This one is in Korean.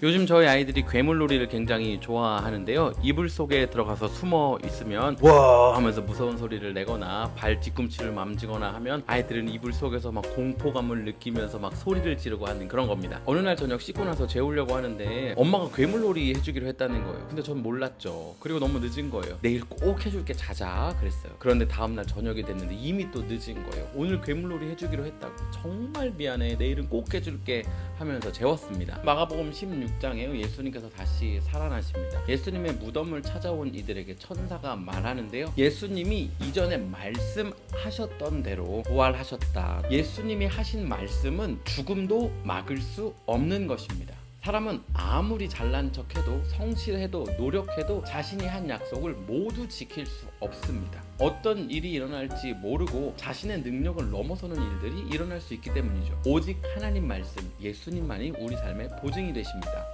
요즘 저희 아이들이 괴물놀이를 굉장히 좋아하는데요. 이불 속에 들어가서 숨어 있으면 와 하면서 무서운 소리를 내거나 발 뒤꿈치를 만지거나 하면 아이들은 이불 속에서 막 공포감을 느끼면서 막 소리를 지르고 하는 그런 겁니다. 어느 날 저녁 씻고 나서 재우려고 하는데 엄마가 괴물놀이 해주기로 했다는 거예요. 근데 전 몰랐죠. 그리고 너무 늦은 거예요. 내일 꼭 해줄게 자자 그랬어요. 그런데 다음날 저녁이 됐는데 이미 또 늦은 거예요. 오늘 괴물놀이 해주기로 했다고. 정말 미안해. 내일은 꼭 해줄게 하면서 재웠습니다. 마가복음 16장에요. 예수님께서 다시 살아나십니다. 예수님의 무덤을 찾아온 이들에게 천사가 말하는데요. 예수님이 이전에 말씀하셨던 대로 부활하셨다. 예수님이 하신 말씀은 죽음도 막을 수 없는 것입니다. 사람은 아무리 잘난 척해도 성실해도 노력해도 자신이 한 약속을 모두 지킬 수 없습니다. 어떤 일이 일어날지 모르고 자신의 능력을 넘어서는 일들이 일어날 수 있기 때문이죠. 오직 하나님 말씀, 예수님만이 우리 삶의 보증이 되십니다.